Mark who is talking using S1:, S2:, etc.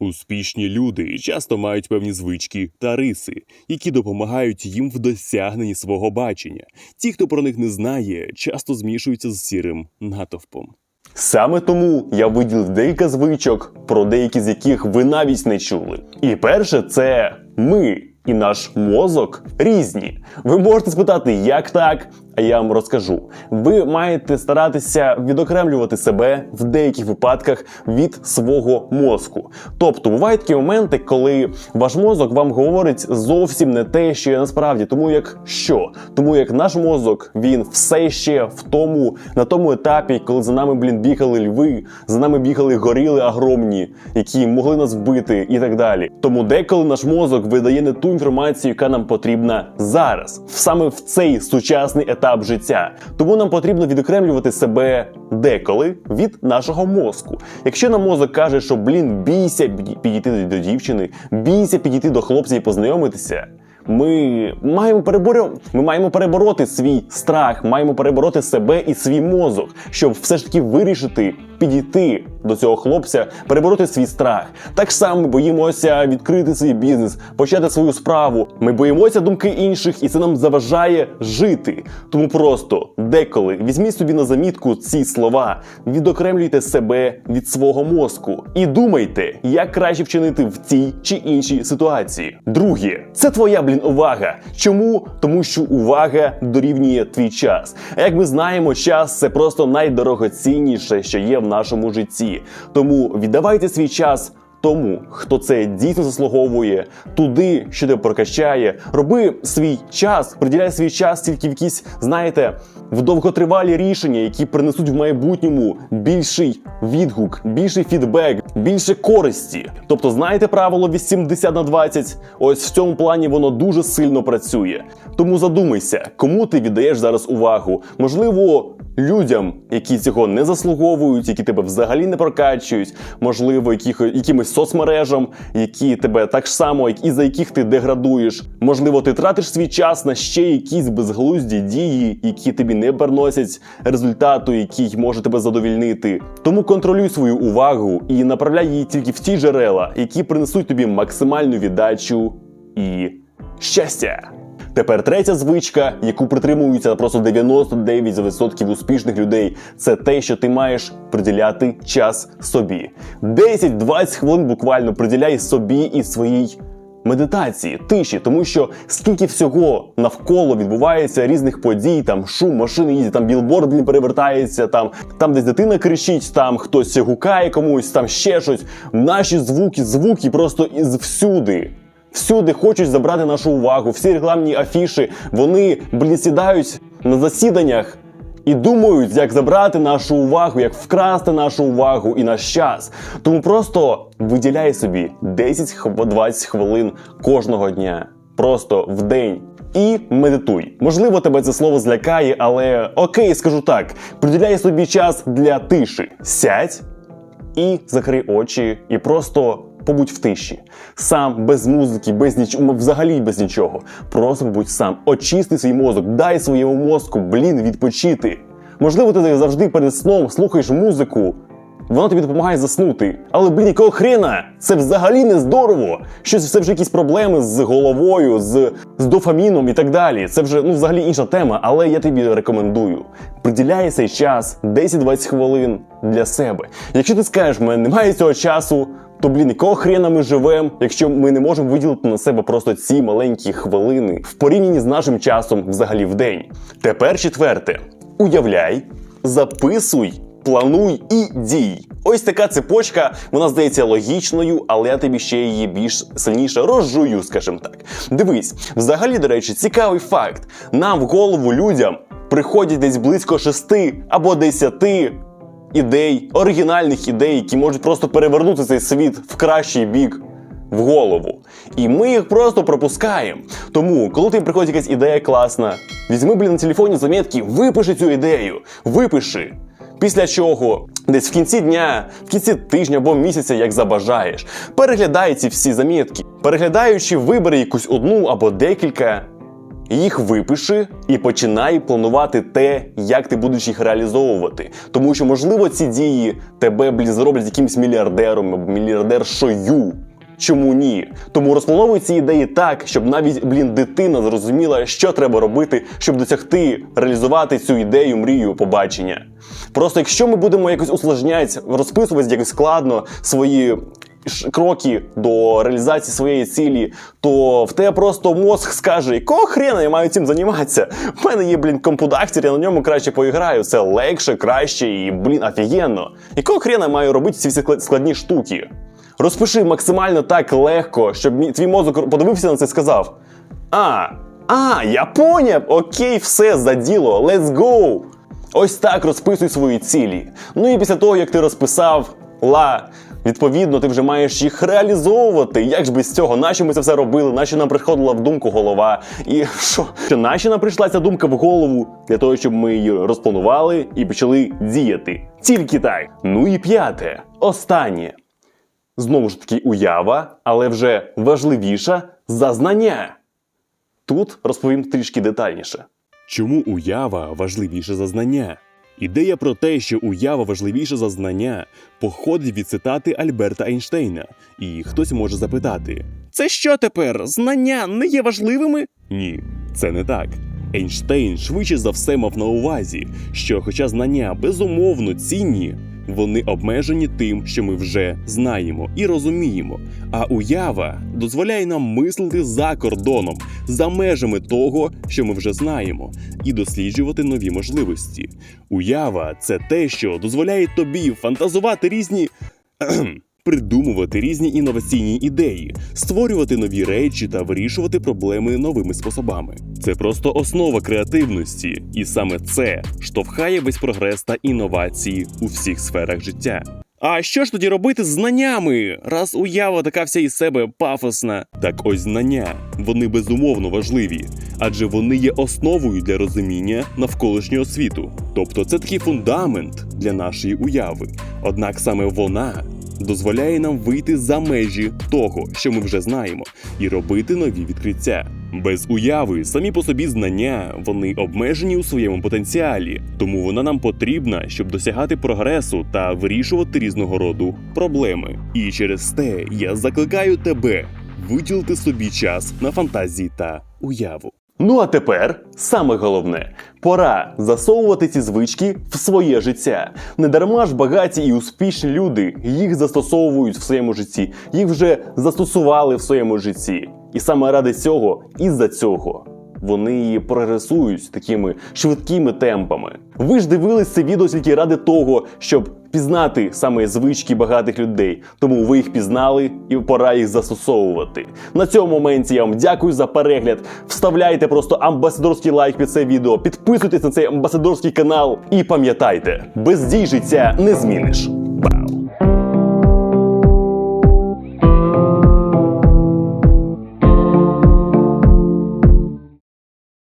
S1: Успішні люди часто мають певні звички та риси, які допомагають їм в досягненні свого бачення. Ті, хто про них не знає, часто змішуються з сірим натовпом.
S2: Саме тому я виділив декілька звичок, про деякі з яких ви навіть не чули. І перше, це ми і наш мозок різні. Ви можете спитати, як так? Я вам розкажу. Ви маєте старатися відокремлювати себе в деяких випадках від свого мозку. Тобто бувають такі моменти, коли ваш мозок вам говорить зовсім не те, що є насправді. Тому як що? Тому як наш мозок він все ще в тому на тому етапі, коли за нами блін бігали льви, за нами бігали горіли агромні, які могли нас вбити, і так далі. Тому деколи наш мозок видає не ту інформацію, яка нам потрібна зараз, саме в цей сучасний етап життя. Тому нам потрібно відокремлювати себе деколи від нашого мозку. Якщо нам мозок каже, що блін, бійся підійти до дівчини, бійся підійти до хлопця і познайомитися. Ми маємо переборю... ми маємо перебороти свій страх, маємо перебороти себе і свій мозок, щоб все ж таки вирішити підійти до цього хлопця, перебороти свій страх. Так само ми боїмося відкрити свій бізнес, почати свою справу. Ми боїмося думки інших, і це нам заважає жити. Тому просто деколи візьміть собі на замітку ці слова, відокремлюйте себе від свого мозку і думайте, як краще вчинити в цій чи іншій ситуації. Друге, це твоя блін увага. Чому? Тому що увага дорівнює твій час. А як ми знаємо, час це просто найдорогоцінніше, що є в нашому житті. Тому віддавайте свій час. Тому, хто це дійсно заслуговує, туди, що тебе прокачає, роби свій час, приділяй свій час тільки в якісь, знаєте, в довготривалі рішення, які принесуть в майбутньому більший відгук, більший фідбек, більше користі. Тобто, знаєте правило 80 на 20? Ось в цьому плані воно дуже сильно працює. Тому задумайся, кому ти віддаєш зараз увагу. Можливо, людям, які цього не заслуговують, які тебе взагалі не прокачують, можливо, яких, якимось соцмережам, які тебе так само, як і за яких ти деградуєш. Можливо, ти тратиш свій час на ще якісь безглузді дії, які тобі не приносять результату, який може тебе задовільнити. Тому контролюй свою увагу і направляй її тільки в ті джерела, які принесуть тобі максимальну віддачу і щастя. Тепер третя звичка, яку притримуються просто 99% успішних людей, це те, що ти маєш приділяти час собі. 10-20 хвилин буквально приділяй собі і своїй. Медитації, тиші, тому що скільки всього навколо відбувається різних подій, там шум, машини їздять, там білборд блін, перевертається, там, там десь дитина кричить, там хтось гукає комусь, там ще щось. Наші звуки, звуки просто із всюди. Всюди хочуть забрати нашу увагу. Всі рекламні афіші, вони блін, сідають на засіданнях і думають, як забрати нашу увагу, як вкрасти нашу увагу і наш час. Тому просто виділяй собі 10-20 хвилин кожного дня. Просто в день. І медитуй. Можливо, тебе це слово злякає, але окей, скажу так: приділяй собі час для тиші. Сядь і закрий очі, і просто побудь в тиші. Сам без музики, без нічого, взагалі без нічого. Просто побудь сам. Очисти свій мозок, дай своєму мозку, блін, відпочити. Можливо, ти завжди перед сном слухаєш музику. Вона тобі допомагає заснути. Але, блін, якого хрена? Це взагалі не здорово. Щось це вже якісь проблеми з головою, з, з дофаміном і так далі. Це вже ну, взагалі інша тема, але я тобі рекомендую. Приділяй цей час 10-20 хвилин для себе. Якщо ти скажеш, в мене немає цього часу, то блін, якого хрена ми живемо, якщо ми не можемо виділити на себе просто ці маленькі хвилини в порівнянні з нашим часом взагалі в день. Тепер четверте. Уявляй, записуй. Плануй і дій. Ось така цепочка, вона здається логічною, але я тобі ще її більш сильніше розжую, скажімо так. Дивись, взагалі, до речі, цікавий факт. Нам в голову людям приходять десь близько шести або десяти ідей, оригінальних ідей, які можуть просто перевернути цей світ в кращий бік. В голову. І ми їх просто пропускаємо. Тому, коли тобі приходить якась ідея класна, візьми, блін, на телефоні замітки, випиши цю ідею, випиши. Після чого десь в кінці дня, в кінці тижня або місяця, як забажаєш, переглядай ці всі замітки. Переглядаючи, вибери якусь одну або декілька їх випиши і починай планувати те, як ти будеш їх реалізовувати. Тому що, можливо, ці дії тебе, блін, зроблять якимсь мільярдером або мільярдершою. Чому ні? Тому розплановуй ці ідеї так, щоб навіть блін дитина зрозуміла, що треба робити, щоб досягти реалізувати цю ідею, мрію, побачення. Просто якщо ми будемо якось усложняти, розписувати якось складно свої кроки до реалізації своєї цілі, то в тебе просто мозг скаже, якого хрена я маю цим займатися? У мене є, блін, компудактер, я на ньому краще поіграю. Це легше, краще і, блін, офігенно. Якого хрена я маю робити ці всі складні штуки? Розпиши максимально так легко, щоб твій мозок подивився на це і сказав: А, а, я поняв! Окей, все за діло, let's go! Ось так розписуй свої цілі. Ну і після того, як ти розписав ла. Відповідно, ти вже маєш їх реалізовувати. Як ж без цього? Нащо ми це все робили? Нащо нам приходила в думку голова? І що? Що нащо нам прийшла ця думка в голову? Для того, щоб ми її розпланували і почали діяти. Тільки так. Ну і п'яте, останнє. Знову ж таки, уява, але вже важливіша зазнання. Тут розповім трішки детальніше.
S1: Чому уява важливіша за знання? Ідея про те, що уява важливіша за знання, походить від цитати Альберта Ейнштейна. І хтось може запитати: Це що тепер? Знання не є важливими? Ні, це не так. Ейнштейн швидше за все мав на увазі, що, хоча знання безумовно цінні, вони обмежені тим, що ми вже знаємо і розуміємо. А уява дозволяє нам мислити за кордоном, за межами того, що ми вже знаємо, і досліджувати нові можливості. Уява це те, що дозволяє тобі фантазувати різні. Придумувати різні інноваційні ідеї, створювати нові речі та вирішувати проблеми новими способами. Це просто основа креативності, і саме це штовхає весь прогрес та інновації у всіх сферах життя. А що ж тоді робити з знаннями, раз уява така вся із себе пафосна? Так ось знання, вони безумовно важливі, адже вони є основою для розуміння навколишнього світу. Тобто це такий фундамент для нашої уяви. Однак саме вона дозволяє нам вийти за межі того, що ми вже знаємо, і робити нові відкриття. Без уяви самі по собі знання вони обмежені у своєму потенціалі, тому вона нам потрібна, щоб досягати прогресу та вирішувати різного роду проблеми. І через те я закликаю тебе виділити собі час на фантазії та уяву.
S2: Ну а тепер саме головне пора засовувати ці звички в своє життя. Не дарма ж багаті і успішні люди їх застосовують в своєму житті, їх вже застосували в своєму житті. І саме ради цього, із-за цього, вони прогресують такими швидкими темпами. Ви ж дивились це відео тільки ради того, щоб пізнати саме звички багатих людей. Тому ви їх пізнали і пора їх застосовувати. На цьому моменті я вам дякую за перегляд. Вставляйте просто амбасадорський лайк під це відео, підписуйтесь на цей амбасадорський канал і пам'ятайте, без дій життя не зміниш. Бау!